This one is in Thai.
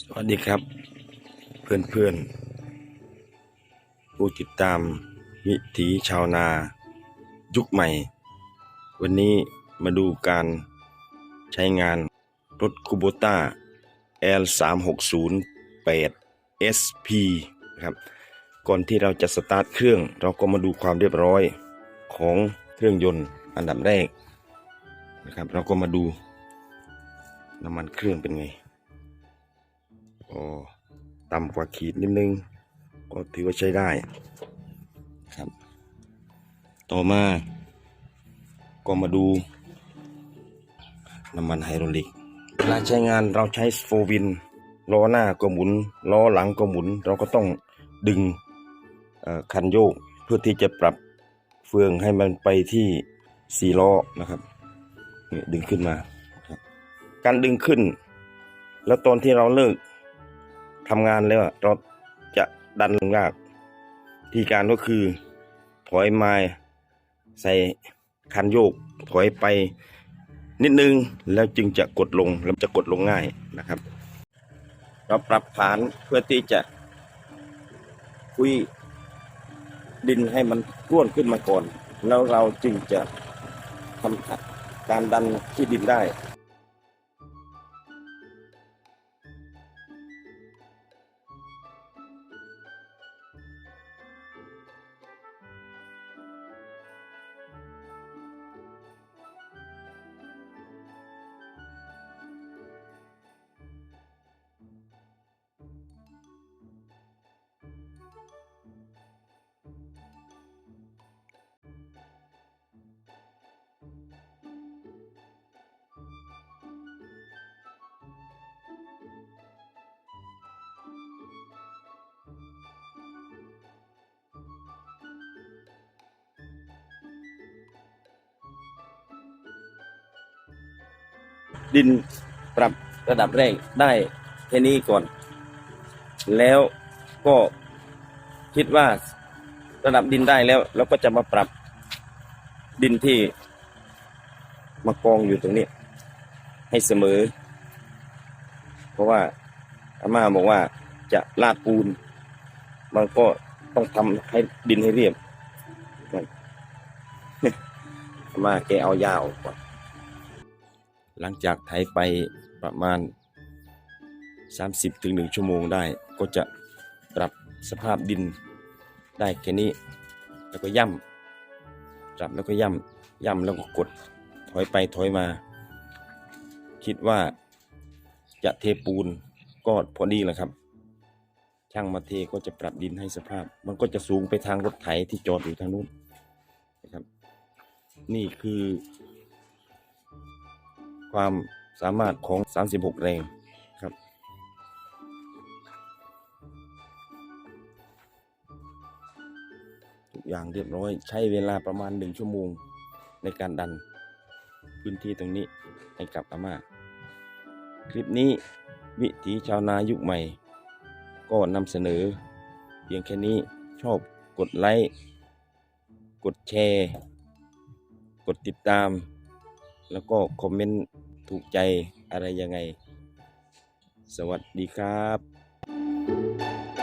สวัสดีครับ เพื่อนเพื่อนๆผู้ติดตามวิถีชาวนา ยุคใหม่ วันนี้มาดูการใช้งานรถคูโบต้า L 3 6 0 8 SP นะครับก่อนที่เราจะสตาร์ทเครื่อง เราก็มาดูความเรียบร้อยของเครื่องยนต์อันดับแรกนะครับ เราก็มาดูน้ำมันเครื่องเป็นไง ก็ต่ำกว่าขีดนิดนึง ก็ถือว่าใช้ได้ครับ ต่อมา ก็มาดูน้ำมันไฮดรอลิกเวลาใช้งานเราใช้โฟวินล้อหน้าก็หมุนล้อหลังก็หมุน เราก็ต้องดึงคันโยกเพื่อที่จะปรับเฟืองให้มันไปที่สี่ล้อนะครับนี่ดึงขึ้นมา การดึงขึ้น แล้วตอนที่เราเลิก ทำงานแล้วอะเราจะดันลงยากที่การก็คือ ถอยมาใส่คันโยก ถอยไปนิดนึงแล้วจึงจะกดลงแล้วจะกดลงง่ายนะครับ เราปรับฐานเพื่อที่จะคุยดินให้มันร่วนขึ้นมาก่อน แล้วเราจึงจะทำการดันที่ดินได้ ดินปรับระดับแรกได้แค่นี้ก่อน แล้วก็คิดว่าระดับดินได้แล้วเราก็จะมาปรับดินที่มากองอยู่ตรงนี้ ให้เสมอ เพราะว่าอาม่าบอกว่าจะลาดปูน มันก็ต้องทำให้ดินให้เรียบพ่อาม่าแกเอายาวกว่า หลังจากไถไปประมาณ 30ถึง1ชั่วโมงได้ ก็จะปรับสภาพดินได้แค่นี้ แล้วก็ย่ำปรับแล้วก็ย่ำย่ำแล้วก็กดถอยไปถอยมา คิดว่าจะเทปูนก็พอดีแหละครับ ช่างมาเทก็จะปรับดินให้สภาพ มันก็จะสูงไปทางรถไถที่จอดอยู่ทางนู้นนะครับ นี่คือ ความสามารถของ 36 แรงครับ ทุกอย่างเรียบร้อยใช้เวลาประมาณ 1 ชั่วโมงในการดันพื้นที่ตรงนี้ให้กับอาม่า คลิปนี้วิถีชาวนายุคใหม่ ก็นำเสนอ เพียงแค่นี้ชอบกดไลค์ กดแชร์ กดติดตาม แล้วก็คอมเมนต์ถูกใจอะไรยังไง สวัสดีครับ